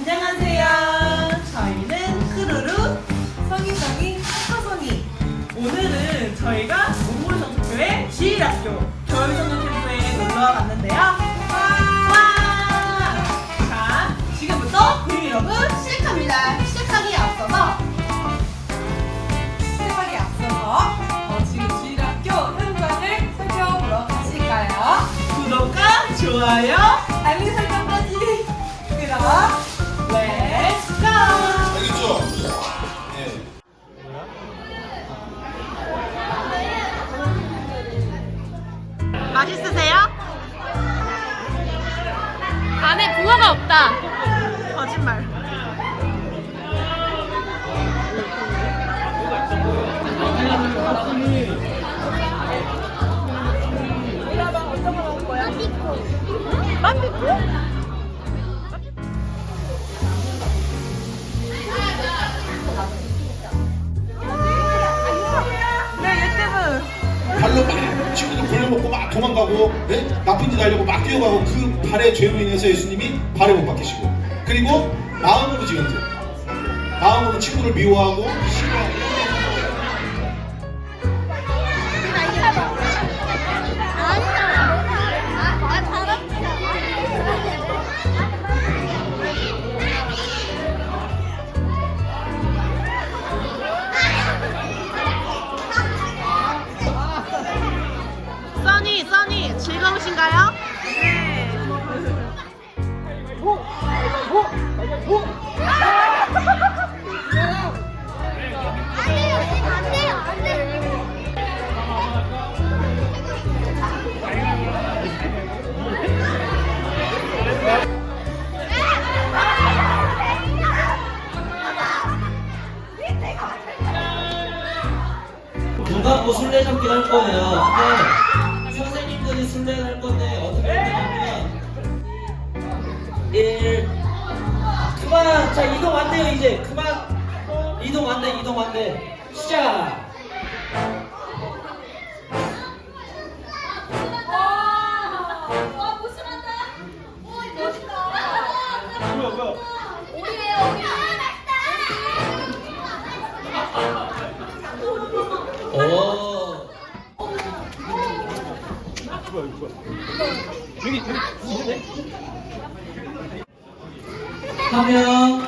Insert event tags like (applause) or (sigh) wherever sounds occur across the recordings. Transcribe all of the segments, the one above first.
안녕하세요. 저희는 크루루 성인성이 사성이 오늘은 저희가 몽골정학교의 지일학교 겨울성년 캠프에 놀러 갔는데요. 와! 자, 지금부터 브이로그 시작합니다. 시작하기에 앞서서 시작하기에 앞서서 어, 지금 지일학교 현장을 살펴보러 가실까요? 구독과 좋아요, 알림 설정까지 그럼 Let's go! 발로 막 친구들 벌려먹고 막 도망가고 예? 나쁜 짓 하려고 막 뛰어가고 그 발의 죄로 인해서 예수님이 발에 못 박히시고 그리고 마음으로 지은 죄 마음으로 친구를 미워하고 싫어하고 써니, 써니, 즐거우신가요? 네. 누가 뭐 술래잡기 할 거예요. 선생님들이 할 건데 어떻게 하냐면 1 그만. 자 이동 안 돼요 이제. 그만. 이동 안돼 이동 안돼. 시작 화면 화면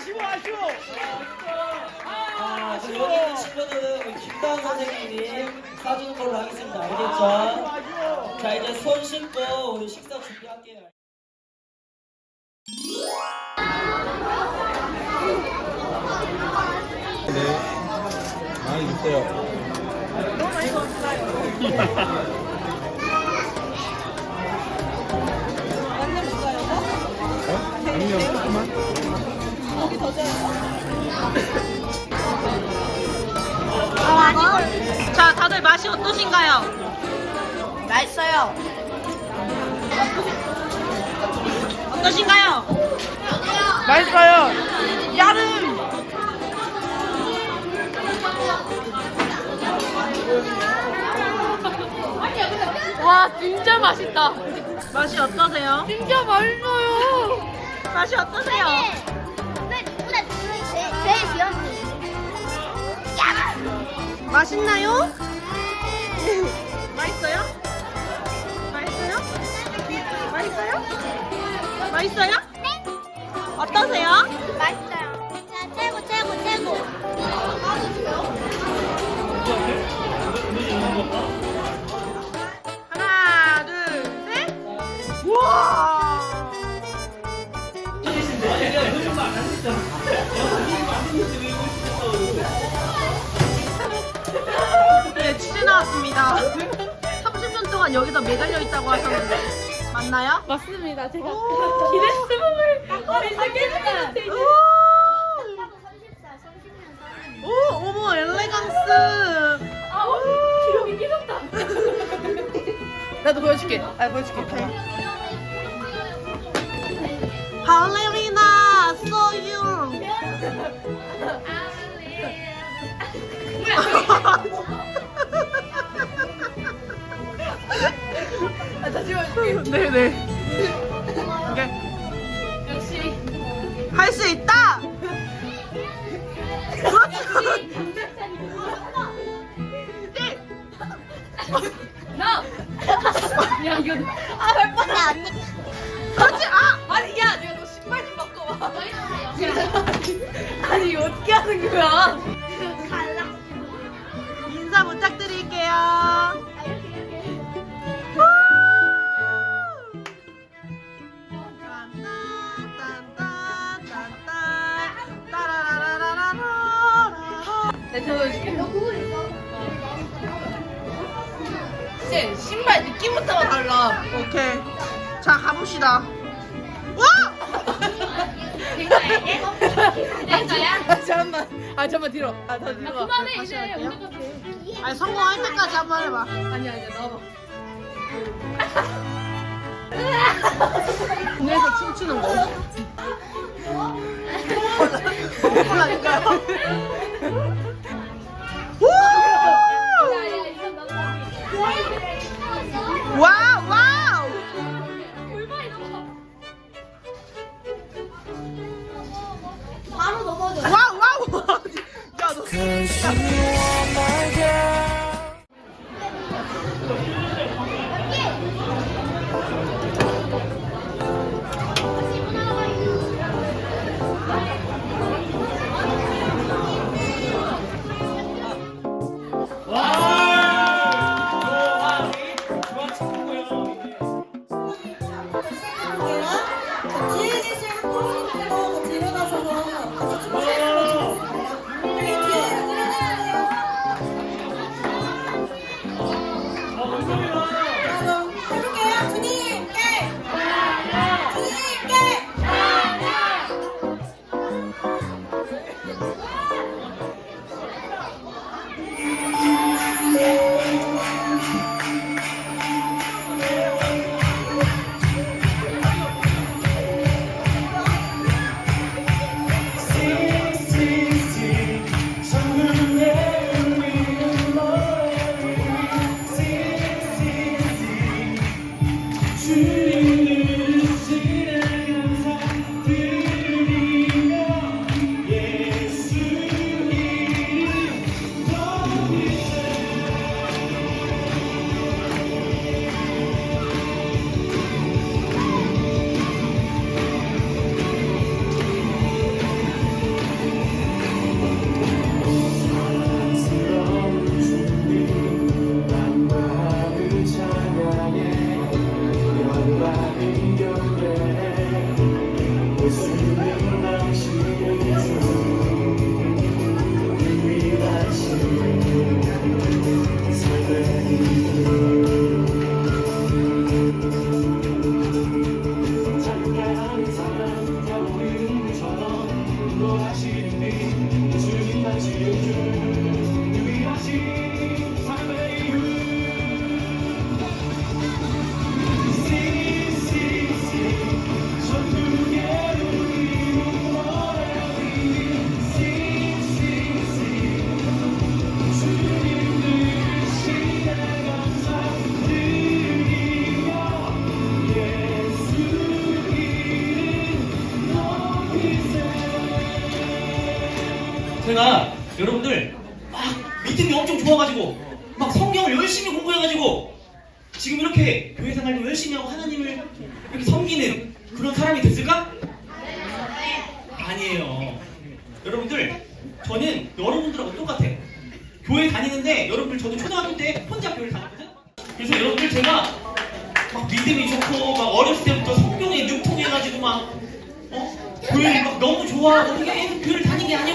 아쉬워 아쉬워 아, 저 여기 있는 친구들은 김다운 선생님이 사주는 걸로 하겠습니다. 알겠죠? 자, 이제 손 씻고 우리 식사 준비할게요. 많이 주세요. 아니면 조금만. 자, 다들 맛이 어떠신가요? 맛있어요. 어떠신가요? 맛있어요. 야름. (laughs) 와 진짜 맛있다. 맛이 어떠세요? 진짜 맛있어요. 맛이 어떠세요? 맛있나요? 맛있어요? 맛있어요? 맛있어요? 맛있어요? 네. 어떠세요? 맛있어요. 진짜 최고 최고 최고. 하나, 둘, 셋. 우와. 네, 취재 나왔습니다. 30년 동안 여기다 매달려 있다고 하셨는데 맞나요? 맞습니다. 제가 기네스북을 어린다 깨끗 오, 어머 엘레강스. 아, 어, 기록이 깨졌다. (laughs) 나도 보여줄게. 아, 보여줄게. 발레리나 소유. (laughs) 다시 보여줄게. 네네. 오케이. 역시 할 수 있다. 그렇지. 네. 나. 야 이거 아, 몇 번이야 언니? 그렇지. 아. 아니 야 내가 너 신발 좀 바꿔봐. 아니 어떻게 하는 거야? 내 보여줄게. 쟤 신발 느낌부터가 달라. 오케이. 자 가봅시다. 와! 내 거야? 아, 잠깐만. 아 잠깐만 뒤로. 아더 뒤로. 가. 그만해 다시 이제 할게요. 우리 같아. 아니 성공할 때까지 한 번 해봐. 아니야 아니야 나와봐. 군에서 춤추는 거. 뭐라니까요? 제가 여러분들 막 믿음이 엄청 좋아가지고 막 성경을 열심히 공부해가지고 지금 이렇게 교회 생활도 열심히 하고 하나님을 이렇게 섬기는 그런 사람이 됐을까? 아니에요. 여러분들, 저는 여러분들하고 똑같아요. 교회 다니는데 여러분들 저도 초등학교 때 혼자 교회 다녔거든. 그래서 여러분들 제가 막 믿음이 좋고 막 어렸을 때부터 성경에 능통해가지고 막 어? 막 너무 좋아하고 그게 해서 교회를 다닌 게 아니고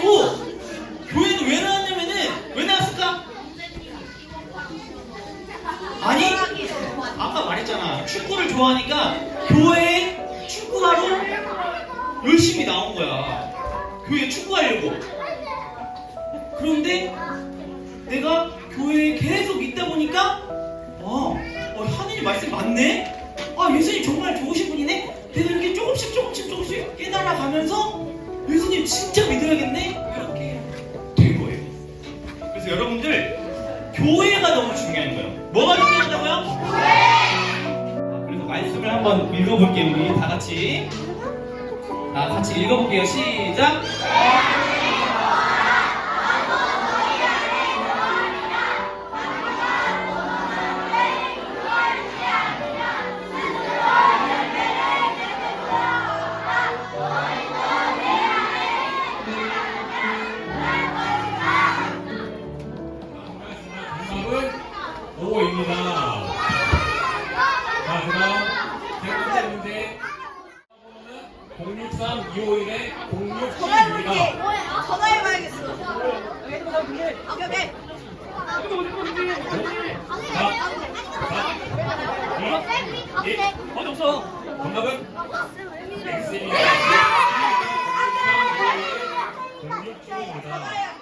그래서 여러분들 교회가 너무 중요한 거예요. 뭐가 중요하다고요? 아, 그래서 말씀을 한번 읽어볼게요 우리 다 같이. 다 같이 읽어볼게요. 시작 5입니다. 자, 그 다음 제 문제 063 251에 067입니다. 전화해봐야겠어. 오케이, 오케이. 어디 없어? 정답은 X입니다. 067입니다.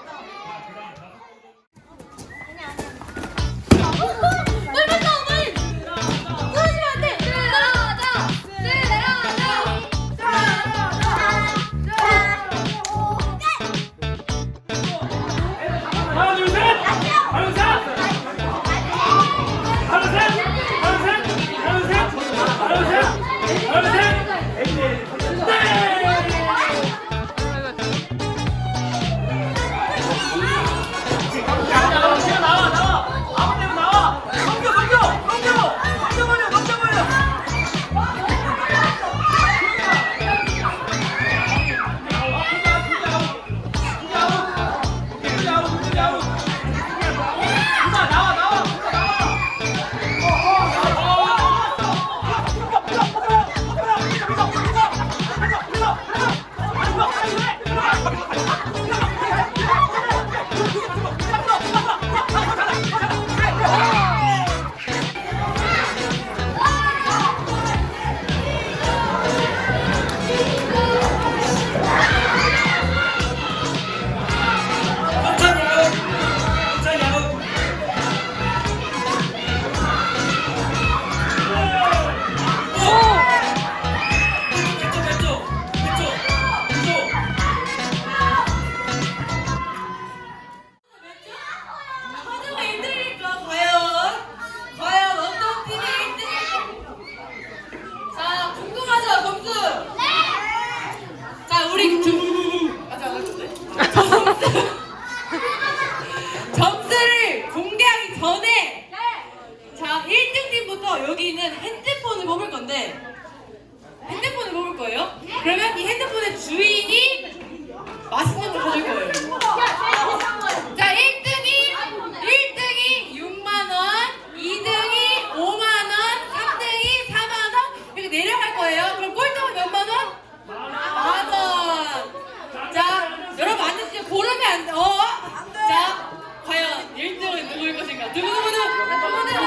누구일 것인가? 두구두구두.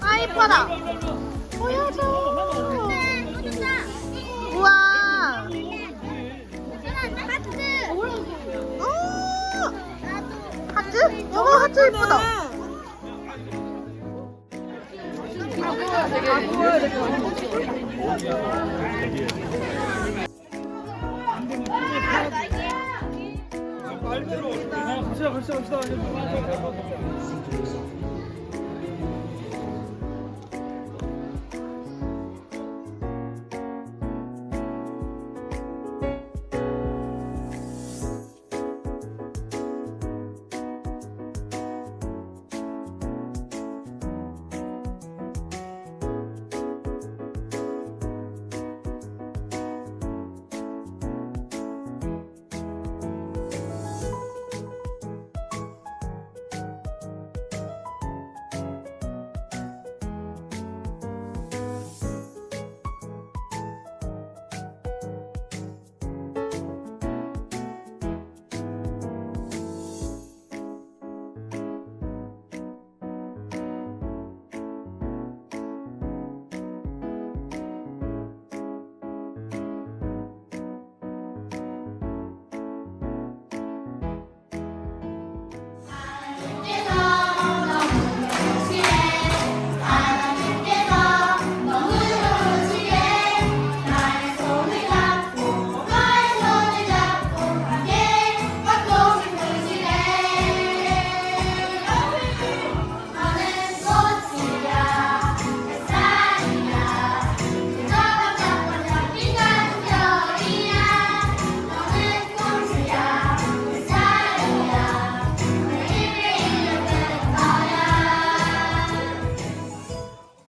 아 이뻐라. 보여줘. 우와. 하트. 하트? 어 하트 이쁘다. 갑시다, 갑시다, 갑시다.